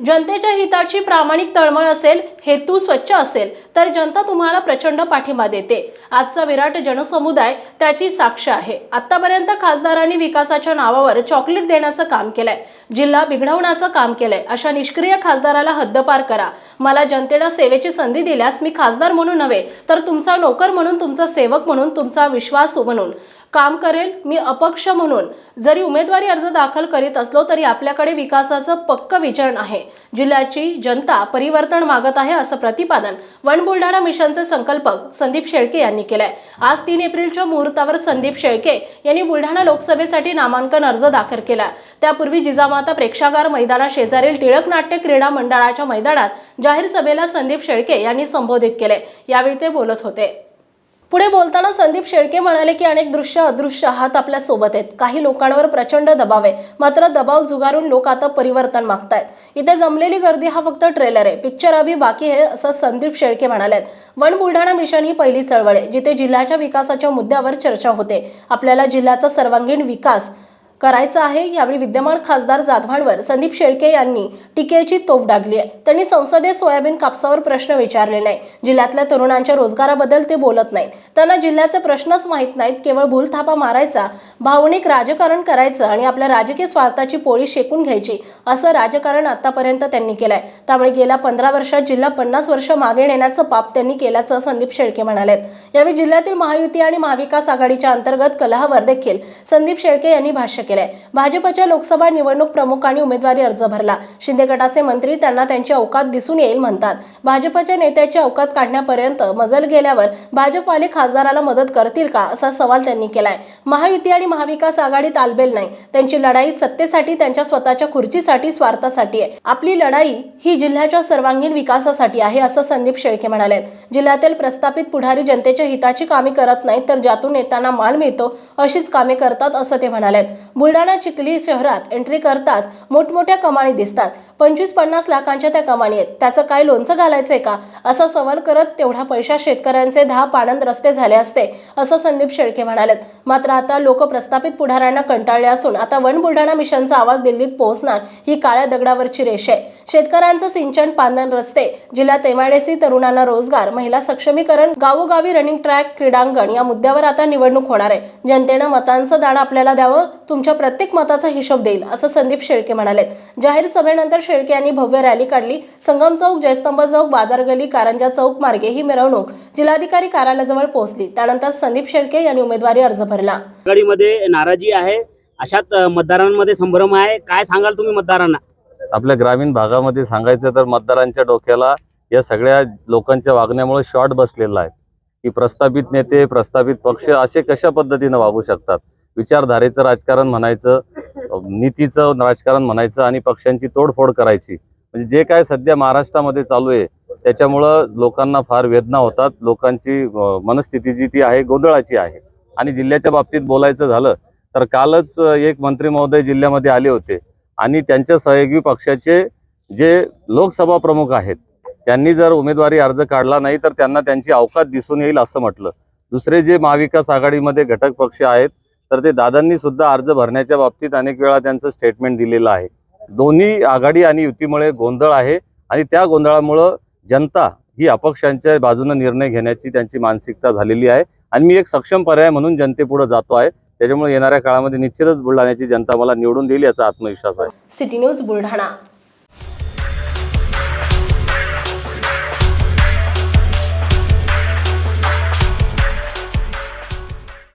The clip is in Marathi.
जनतेच्या हिताची प्रामाणिक तळमळ असेल हेतू स्वच्छ असेल तर जनता तुम्हाला प्रचंड पाठिंबा देते. आजचा विराट जनसमुदाय त्याची साक्ष आहे. आतापर्यंत खासदारांनी विकासाच्या नावावर चॉकलेट देण्याचं काम केलंय. जिल्हा बिघडवण्याचं काम केलंय. अशा निष्क्रिय खासदाराला हद्दपार करा. मला जनतेला सेवेची संधी दिल्यास मी खासदार म्हणून नव्हे तर तुमचा नोकर म्हणून तुमचा सेवक म्हणून तुमचा विश्वास म्हणून. काम करेल मी अपक्ष म्हणून. जरी उमेदवारी अर्ज दाखल करीत असलो तरी आपल्याकडे विकासाचं पक्क विचारण आहे. जिल्ह्याची जनता परिवर्तन मागत आहे असं प्रतिपादन वन बुलढाणा मिशनचे संकल्पक संदीप शेळके यांनी केलंय. आज तीन एप्रिलच्या मुहूर्तावर संदीप शेळके यांनी बुलढाणा लोकसभेसाठी नामांकन अर्ज दाखल केला. त्यापूर्वी जिजामाता प्रेक्षागार मैदाना शेजारील टिळक नाट्य क्रीडा मंडळाच्या मैदानात जाहीर सभेला संदीप शेळके यांनी संबोधित केले. यावेळी ते बोलत होते. पुढे बोलताना संदीप शेळके म्हणाले की अनेक दृश्य अदृश्य हात आपल्यासोबत आहेत. काही लोकांवर प्रचंड दबाव आहे. मात्र दबाव झुगारून लोक आता परिवर्तन मागतायत. इथे जमलेली गर्दी हा फक्त ट्रेलर आहे. पिक्चर अभी बाकी आहे असं संदीप शेळके म्हणालेत. वन बुलढाणा मिशन ही पहिली चळवळ आहे जिथे जिल्ह्याच्या विकासाच्या मुद्द्यावर चर्चा होते. आपल्याला जिल्ह्याचा सर्वांगीण विकास करायचं आहे यावेळी विद्यमान खासदार जाधवांवर संदीप शेळके यांनी टीकेची तोफ डागली आहे. त्यांनी संसदेत सोयाबीन कापसावर प्रश्न विचारले नाही जिल्ह्यातल्या तरुणांच्या रोजगाराबद्दल ते बोलत नाहीत. त्यांना जिल्ह्याचे प्रश्नच माहीत नाहीत केवळ भूलथापा मारायचा भावनिक राजकारण करायचं आणि आपल्या राजकीय स्वार्थाची पोळी शेकून घ्यायची असं राजकारण आतापर्यंत त्यांनी केलंय. त्यामुळे गेल्या पंधरा वर्षात जिल्हा पन्नास वर्ष मागे नेण्याचं पाप त्यांनी केल्याचं संदीप शेळके म्हणालेत. यावेळी जिल्ह्यातील महायुती आणि महाविकास आघाडीच्या अंतर्गत कलहावर देखील संदीप शेळके यांनी भाष्य केलंय. भाजपच्या लोकसभा निवडणूक प्रमुखांनी उमेदवारी अर्ज भरला. शिंदे गटाचे मंत्री त्यांना त्यांची अवकात दिसून येईल म्हणतात. भाजपच्या नेत्याची अवकात काढण्यापर्यंत मजल गेल्यावर भाजपवाले खासदाराला मदत करतील का असा सवाल त्यांनी केलाय. महायुती आणि महाविकास आघाडी तालबेल नाही. त्यांची लढाई सत्तेसाठी त्यांच्या स्वतःच्या खुर्चीसाठी स्वार्थासाठी आहे. आपली लढाई ही जिल्ह्याच्या सर्वांगीण विकासासाठी आहे असं संदीप शेळके म्हणाले जिल्ह्यातील प्रस्थापित पुढारी जनतेच्या हिताची कामे करत नाहीत तर ज्यातून नेत्यांना माल मिळतो अशीच कामे करतात असं ते म्हणालेत. बुलढाणा चिखली शहरात एंट्री करताच मोठमोठ्या कमानी दिसतात. पंचवीस पन्नास लाखांच्या त्या कमानी आहेत. त्याचं काय लोणचं घालायचंय का? असा सवाल करत तेवढा पैसा शेतकऱ्यांचे दहा पाणंद रस्ते झाले असते असं संदीप शेळके म्हणालेत. मात्र आता लोक प्रस्थापित पुढाऱ्यांना कंटाळले असून आता वन बुलढाणा मिशनचा आवाज दिल्लीत पोहोचणार ही काळ्या दगडावरची रेष आहे. शेतकऱ्यांचं सिंचन पांदन रस्ते जिल्ह्यात एमआयडीसी तरुणांना रोजगार महिला सक्षमीकरण गावोगावी रनिंग ट्रॅक क्रीडांगण या मुद्द्यावर आता निवडणूक होणार आहे. जनतेनं मतांचं दाण आपल्याला द्यावं तुमच्या प्रत्येक मताचा हिशोब देईल असं संदीप शेळके म्हणालेत. जाहीर सभेनंतर शेळके यांनी भव्य रॅली काढली. संगम चौक जयस्तंभ चौक बाजार गली कारंजा चौक मार्गे ही मिरवणूक जिल्हाधिकारी कार्यालयाजवळ पोहोचली. त्यानंतर संदीप शेळके यांनी उमेदवारी अर्ज भरला. नाराजी आहे. अशात मतदारांमध्ये संभ्रम आहे. काय सांगाल तुम्ही मतदारांना? आपल्या ग्रामीण भागामध्ये सांगायचं तर मतदारांच्या डोक्याला या सगळ्या लोकांच्या वागण्यामुळे शॉर्ट बसलेला आहे. की प्रस्थापित नेते प्रस्थापित पक्ष असे कशा पद्धतीनं वागू शकतात? विचारधारेचं राजकारण म्हणायचं नीतीचं राजकारण म्हणायचं आणि पक्षांची तोडफोड करायची. म्हणजे जे काय सध्या महाराष्ट्रामध्ये चालू आहे त्याच्यामुळं लोकांना फार वेदना होतात. लोकांची मनस्थिती जी ती आहे गोंधळाची आहे. आणि जिल्ह्याच्या बाबतीत बोलायचं झालं तर कालच एक मंत्री महोदय जिल्ह्यामध्ये आले होते. आणि त्यांच्या सहयोगी पक्षाचे जे लोकसभा प्रमुख आहेत त्यांनी जर उमेदवारी अर्ज काढला नाही तर त्यांना त्यांची अवकात दिसून येईल असं म्हटलं. दुसरे जे महाविकास आघाडीमध्ये घटक पक्ष आहेत तर ते दादांनी सुद्धा अर्ज भरण्याच्या बाबतीत अनेक वेळा त्यांचं स्टेटमेंट दिलेलं आहे. दोन्ही आघाडी आणि युतीमुळे गोंधळ आहे आणि त्या गोंधळामुळं जनता ही अपक्षांच्या बाजूने निर्णय घेण्याची त्यांची मानसिकता झालेली आहे. आणि मी एक सक्षम पर्याय म्हणून जनतेपुढे जातो आहे. त्याच्यामुळे येणाऱ्या काळामध्ये निश्चितच बुलढाण्याची जनता मला निवडून देईल याचा आत्मविश्वास आहे. City news Buldhana.